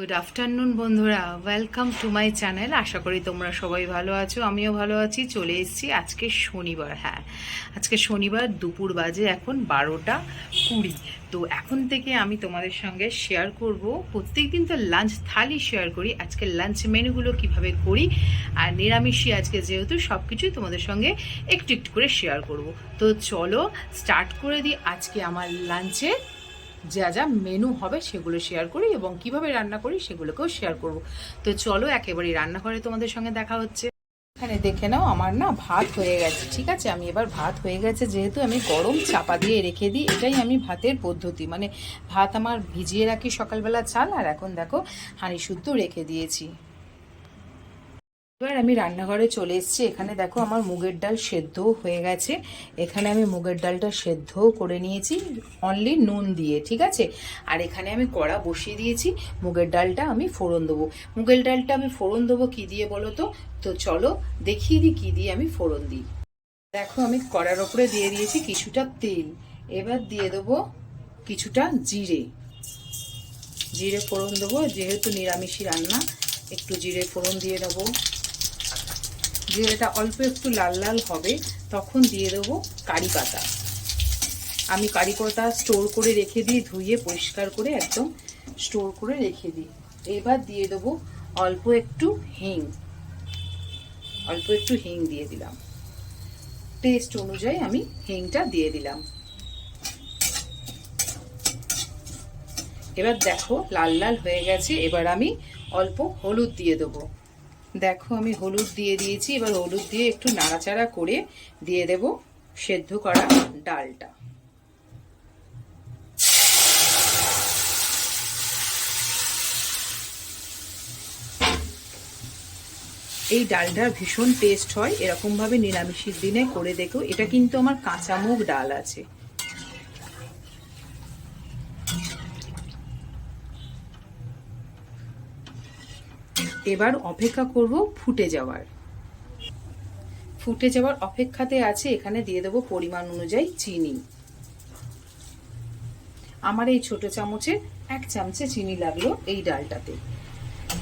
Good afternoon বন্ধুরা। Welcome to my channel আশা করি তোমরা সবাই ভালো আছো, আমিও ভালো আছি। চলে এসেছি আজকে শনিবার হ্যাঁ। আজকে শনিবার দুপুর বাজে এখন বারোটা কুড়ি। তো এখন থেকে আমি তোমাদের সঙ্গে শেয়ার করব। প্রত্যেক দিন তো লাঞ্চ থালি শেয়ার করি। আজকে লাঞ্চ মেনুগুলো কীভাবে করি আর নিরামিষই আজকে যেহেতু সব কিছুই তোমাদের সঙ্গে একটু একটু করে শেয়ার করব। তো চলো স্টার্ট করে দিই আজকে আমার লাঞ্চে যা যা মেনু হবে সেগুলো শেয়ার করি এবং কীভাবে রান্না করি সেগুলোকেও শেয়ার করব। তো চলো একেবারেই রান্নাঘরে তোমাদের সঙ্গে দেখা হচ্ছে। এখানে দেখে নাও, আমার না ভাত হয়ে গেছে, ঠিক আছে? আমি এবার ভাত হয়ে গেছে, যেহেতু আমি গরম চাপা দিয়ে রেখে দিই, এটাই আমি ভাতের পদ্ধতি। মানে ভাত আমার ভিজিয়ে রাখি সকালবেলা চাল, আর এখন দেখো হাঁড়ি শুদ্ধ রেখে দিয়েছি। এবার আমি রান্নাঘরে চলে এসেছি। এখানে দেখো আমার মুগের ডাল সেদ্ধও হয়ে গেছে। এখানে আমি মুগের ডালটা সেদ্ধও করে নিয়েছি অনলি নুন দিয়ে, ঠিক আছে? আর এখানে আমি কড়া বসিয়ে দিয়েছি, মুগের ডালটা আমি ফোড়ন দেবো। মুগের ডালটা আমি ফোড়ন দেবো কী দিয়ে বলো তো? তো চলো দেখিয়ে দিই কী দিয়ে আমি ফোড়ন দিই। দেখো আমি কড়ার ওপরে দিয়ে দিয়েছি কিছুটা তেল। এবার দিয়ে দেবো কিছুটা জিরে। জিরে ফোড়ন দেবো, যেহেতু নিরামিষি রান্না, একটু জিরে ফোড়ন দিয়ে দেবো। জিরেটা অল্প একটু লাল লাল হবে, তখন দিয়ে দেবো কারি পাতা। আমি কারি পাতা স্টোর করে রেখে দিই, ধুয়ে পরিষ্কার করে একদম স্টোর করে রেখে দিই। এবার দিয়ে দেবো অল্প একটু হিং। অল্প একটু হিং দিয়ে দিলাম। টেস্ট অনুযায়ী আমি হিংটা দিয়ে দিলাম। এবার দেখো লাল লাল হয়ে গেছে, এবার আমি অল্প হলুদ দিয়ে দেবো। দেখো আমি হলুদ দিয়ে দিয়েছি, এবার হলুদ দিয়ে একটু নাড়াচাড়া করে দিয়ে দেব সেদ্ধ করা ডালটা। এই ডালটা ভীষণ টেস্ট হয়, এরকমভাবে নিরামিষের দিনে করে দেখো, এটা কিন্তু আমার কাঁচা মুগ ডাল আছে। এবার অপেক্ষা করব ফুটে যাওয়ার। ফুটে যাওয়ার অপেক্ষাতে আছে, এখানে দিয়ে দেবো পরিমাণ অনুযায়ী চিনি। আমার এই ছোট চামচে এক চামচে চিনি লাগল এই ডালটাতে।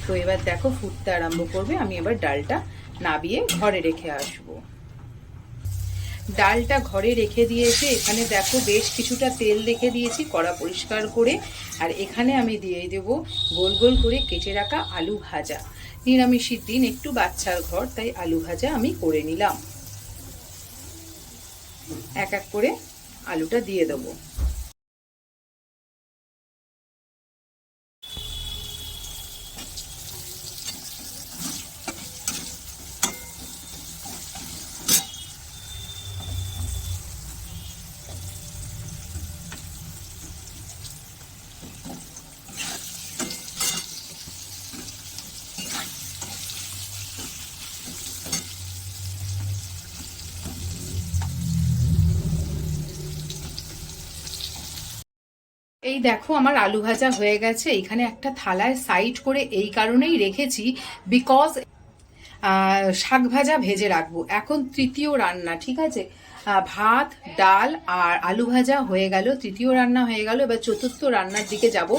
তো এবার দেখো ফুটতে আরম্ভ করবে, আমি এবার ডালটা নাবিয়ে ঘরে রেখে আসব। ডালটা ঘরে রেখে দিয়েছে এখানে দেখো বেশ কিছুটা তেল রেখে দিয়েছি, কড়া পরিষ্কার করে। আর এখানে আমি দিয়ে দেব গোল গোল করে কেটে রাখা আলু ভাজা। নিরামিষের দিন একটু বাচ্চার ঘর, তাই আলু ভাজা আমি করে নিলাম। এক এক করে আলুটা দিয়ে দেবো। এই দেখো আমার আলু ভাজা হয়ে গেছে। এখানে একটা থালায় সাইড করে এই কারণেই রেখেছি বিকজ শাক ভাজা ভেজে রাখব। এখন তৃতীয় রান্না, ঠিক আছে? ভাত, ডাল আর আলু ভাজা হয়ে গেল। তৃতীয় রান্না হয়ে গেল। এবার চতুর্থ রান্নার দিকে যাব।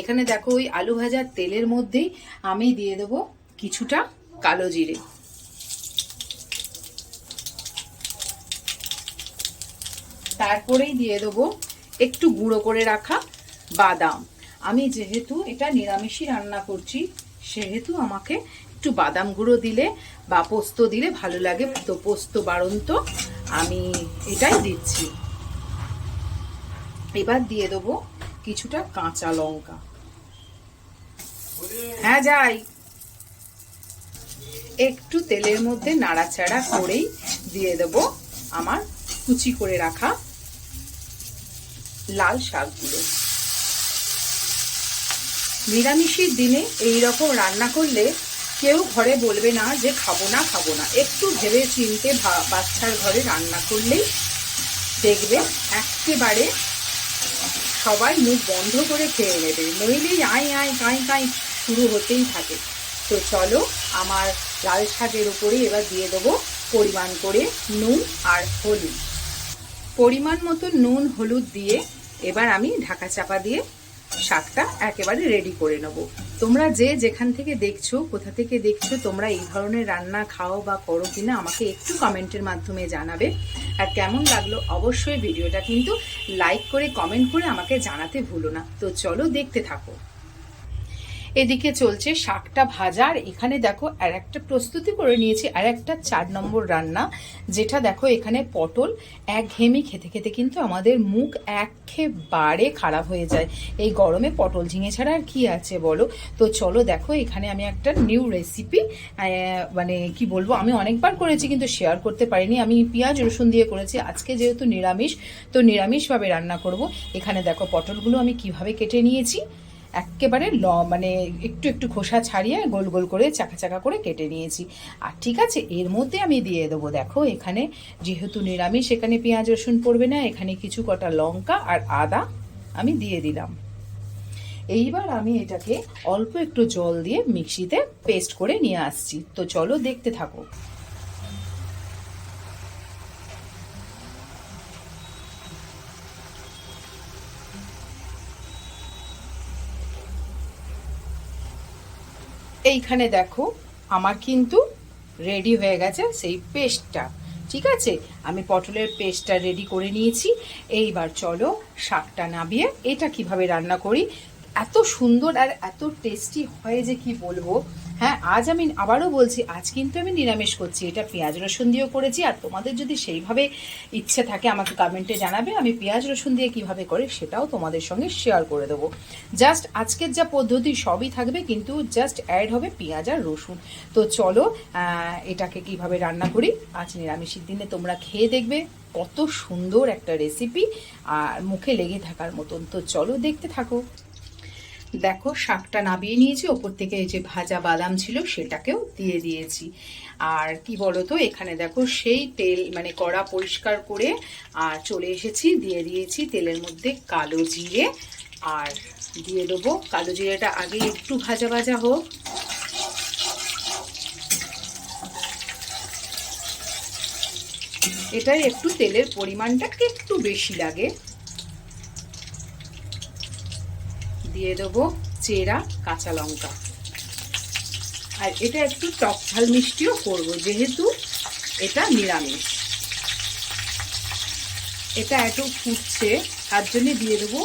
এখানে দেখো ওই আলু ভাজার তেলের মধ্যেই আমি দিয়ে দেবো কিছুটা কালো জিরে। তারপরেই দিয়ে দেবো একটু গুঁড়ো করে রাখা বাদাম। আমি যেহেতু এটা নিরামিষই রান্না করছি, সেহেতু আমাকে একটু বাদাম গুঁড়ো দিলে বা পোস্ত দিলে ভালো লাগে। তো পোস্ত বাড়ন্ত, আমি এটাই দিচ্ছি। এবার দিয়ে দেবো কিছুটা কাঁচা লঙ্কা। হ্যাঁ যাই। একটু তেলের মধ্যে নাড়াচাড়া করেই দিয়ে দেব আমার কুচি করে রাখা লাল শাকগুলো। নিরামিষের দিনে এই রকম রান্না করলে কেউ ঘরে বলবে না যে খাব না খাব না। একটু ভেবে চিনতে বাচ্চার ঘরে রান্না করলেই দেখবে একেবারে সবাই মুখ বন্ধ করে খেয়ে নেবে। নইলেই আয় আয়, কাঁই কাঁই শুরু হতেই থাকে। তো চলো আমার লাল শাকের উপরে এবার দিয়ে দেবো পরিমাণ করে নুন আর হলুদ। পরিমাণ মতো নুন, হলুদ দিয়ে এবার আমি ঢাকা চাপা দিয়ে শাকটা একেবারে রেডি করে নেব। তোমরা যে যেখান থেকে দেখছ, কোথা থেকে দেখছ, তোমরা এই ধরনের রান্না খাও বা করো কিনা, আমাকে একটু কমেন্টের মাধ্যমে জানাবে। আর কেমন লাগল অবশ্যই ভিডিওটা কিন্তু লাইক করে কমেন্ট করে আমাকে জানাতে ভুলো না। তো চলো দেখতে থাকো। এদিকে চলছে শাকটা ভাজা, আর এখানে দেখো আর একটা প্রস্তুতি করে নিয়েছি, আর একটা চার নম্বর রান্না, যেটা দেখো এখানে পটল এক ঘেমি খেতে খেতে কিন্তু আমাদের মুখ একেবারে খারাপ হয়ে যায়। এই গরমে পটল ঝিঙে ছাড়া আর কি আছে বলো? তো চলো দেখো, এখানে আমি একটা নিউ রেসিপি মানে কি বলব, আমি অনেকবার করেছি কিন্তু শেয়ার করতে পারিনি। আমি পেঁয়াজ, রসুন দিয়ে করেছি, আজকে যেহেতু নিরামিষ, তো নিরামিষভাবে রান্না করব। এখানে দেখো পটলগুলো আমি কীভাবে কেটে নিয়েছি। একেবারে ল মানে একটু একটু খোসা ছাড়িয়ে গোল গোল করে, চাকা চাকা করে কেটে নিয়েছি। আর ঠিক আছে, এর মধ্যে আমি দিয়ে দেবো, দেখো, এখানে যেহেতু নিরামিষ, এখানে পেঁয়াজ, রসুন পড়বে না, এখানে কিছু কটা লঙ্কা আর আদা আমি দিয়ে দিলাম। এইবার আমি এটাকে অল্প একটু জল দিয়ে মিক্সিতে পেস্ট করে নিয়ে আসছি। তো চলো দেখতে থাকো। এইখানে দেখো, আমার কিন্তু রেডি হয়ে গেছে সেই পেস্টটা ঠিক আছে? আমি পটলের পেস্টটা রেডি করে নিয়েছি। এইবার চলো শাকটা নাবিয়ে এটা কীভাবে রান্না করি? এত সুন্দর আর এত টেস্টি হয় যে কি বলব? হ্যাঁ আজ আমি আবারও বলছি, আজ কিন্তু আমি নিরামিষ করছি। এটা পেঁয়াজ রসুন দিয়েও করেছি, আর তোমাদের যদি সেইভাবে ইচ্ছে থাকে আমাকে কমেন্টে জানাবে, আমি পেঁয়াজ রসুন দিয়ে কীভাবে করে সেটাও তোমাদের সঙ্গে শেয়ার করে দেবো। জাস্ট আজকের যা পদ্ধতি সবই থাকবে, কিন্তু জাস্ট অ্যাড হবে পেঁয়াজ আর রসুন। তো চলো এটাকে কীভাবে রান্না করি? আজ নিরামিষের দিনে তোমরা খেয়ে দেখবে কত সুন্দর একটা রেসিপি আর মুখে লেগে থাকার মতন। তো চলো দেখতে থাকো। দেখো, শাকটা নাবিয়ে নিয়েছি, ওপর থেকে যে ভাজা বাদাম ছিল সেটাকেও দিয়ে দিয়েছি। আর কি বলতো, এখানে দেখো সেই তেল মানে কড়া পরিষ্কার করে, আর চলে এসেছি, দিয়ে দিয়েছি তেলের মধ্যে কালো জিরে, আর দিয়ে দেবো কালো জিরেটা আগে একটু ভাজা ভাজা হোক। এটাই একটু তেলের পরিমাণটা একটু বেশি লাগে। দিয়ে দেবো চেরা, কাঁচা লঙ্কা। আর এটা একটু টক ঝাল মিষ্টিও করব, যেহেতু এটা নিরামিষ। এটা একটু ফুটছে, তার জন্যে দিয়ে দেবো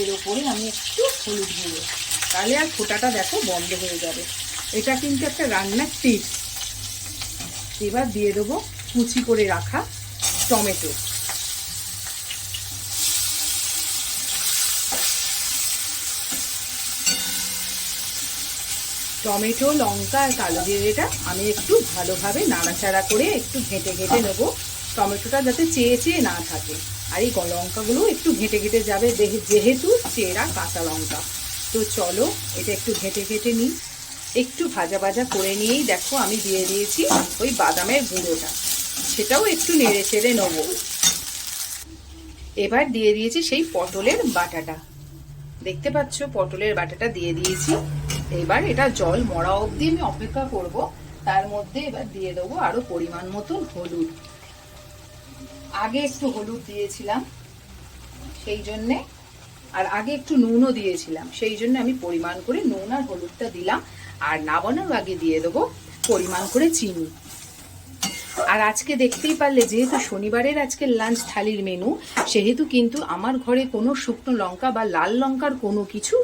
এর ওপরে আমি একটু হলুদ গুঁড়ো। তাহলে আর ফোটাটা দেখো বন্ধ হয়ে যাবে। এটা কিন্তু একটা রান্নার টিপস। এবার দিয়ে দেবো কুচি করে রাখা টমেটো। টমেটো লঙ্কা আর কালো জিরেটা আমি একটু ভালোভাবে নাড়াচাড়া করে একটু ঘেঁটে ঘেঁটে নেব। টমেটোটা যাতে চেয়ে চেয়ে না থাকে। আর এই লঙ্কাগুলো একটু ঘেঁটে ঘেঁটে যাবে যেহেতু চেরা কাঁচা লঙ্কা। তো চলো এটা একটু ঘেঁটে ঘেঁটে নিই। একটু ভাজা ভাজা করে নিয়েই দেখো আমি দিয়ে দিয়েছি ওই বাদামের গুঁড়োটা। সেটাও একটু নেড়ে চেড়ে নেব। এবার দিয়ে দিয়েছি সেই পটলের বাটাটা। দেখতে পাচ্ছ? পটলের বাটাটা দিয়ে দিয়েছি। এবার এটা জল মরা অবধি আমি অপেক্ষা করব। তার মধ্যে এবার দিয়ে দেবো আরও পরিমাণ মতন হলুদ। আগে একটু হলুদ দিয়েছিলাম, সেই জন্যে। আর আগে একটু নুনও দিয়েছিলাম, সেই জন্য আমি পরিমাণ করে নুন আর হলুদটা দিলাম। আর নাবানোর আগে দিয়ে দেবো পরিমাণ করে চিনি। আর আজকে দেখতেই পারলে, যেহেতু শনিবারের আজকে লাঞ্চ থালির মেনু, সেহেতু কিন্তু আমার ঘরে কোনো শুকনো লঙ্কা বা লাল লঙ্কার কোনো কিছু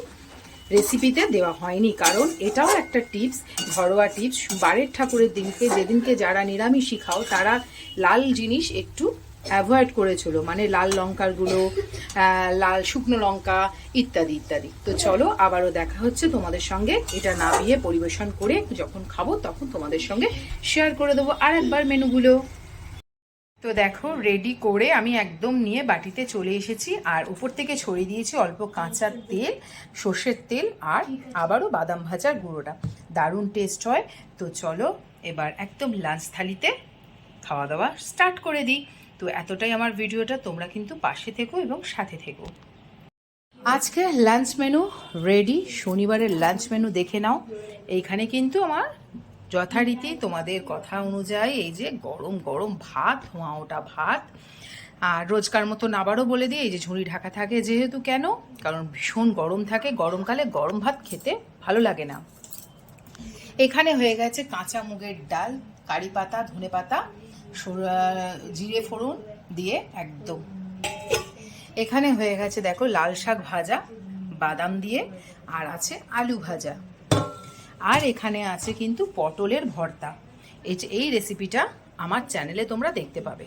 রেসিপিতে দেওয়া হয়নি, কারণ এটাও একটা টিপস ঘরোয়া টিপস বারের ঠাকুরের দিনকে, যেদিনকে যারা নিরামিষই খাও, তারা লাল জিনিস একটু অ্যাভয়েড করেছিল মানে লাল লঙ্কারগুলো লাল শুকনো লঙ্কা ইত্যাদি ইত্যাদি। তো চলো, আবারও দেখা হচ্ছে তোমাদের সঙ্গে। এটা নামিয়ে পরিবেশন করে যখন খাব, তখন তোমাদের সঙ্গে শেয়ার করে দেবো। আর একবার মেনুগুলো। তো দেখো রেডি করে আমি একদম নিয়ে বাটিতে চলে এসেছি। আর উপর থেকে ছড়িয়ে দিয়েছি অল্প কাঁচা তেল, সর্ষের তেল আর আবারও বাদাম ভাজার গুঁড়োটা। দারুণ টেস্ট হয়। তো চলো, এবার একদম লাঞ্চ থালিতে খাওয়া দাওয়া স্টার্ট করে দিই। তো এতটাই আমার ভিডিওটা, তোমরা কিন্তু পাশে থেকো এবং সাথে থেকো। আজকে লাঞ্চ মেনু রেডি শনিবারের লাঞ্চ মেনু দেখে নাও। এইখানে কিন্তু আমার যথারীতি তোমাদের কথা অনুযায়ী এই যে গরম গরম ভাত, ধোঁয়া ওটা ভাত। আর রোজকার মতন আবারও বলে দিই, এই যে ঝুড়ি ঢাকা থাকে যেহেতু কেন? কারণ ভীষণ গরম থাকে, গরমকালে গরম ভাত খেতে ভালো লাগে না। এখানে হয়ে গেছে কাঁচা মুগের ডাল, কারি পাতা, ধনে পাতা জিরে ফোড়ন দিয়ে একদম। এখানে হয়ে গেছে দেখো লাল শাক ভাজা, বাদাম দিয়ে, আর আছে আলু ভাজা। আর এখানে আছে কিন্তু পটলের ভর্তা। এই রেসিপিটা আমার চ্যানেলে তোমরা দেখতে পাবে।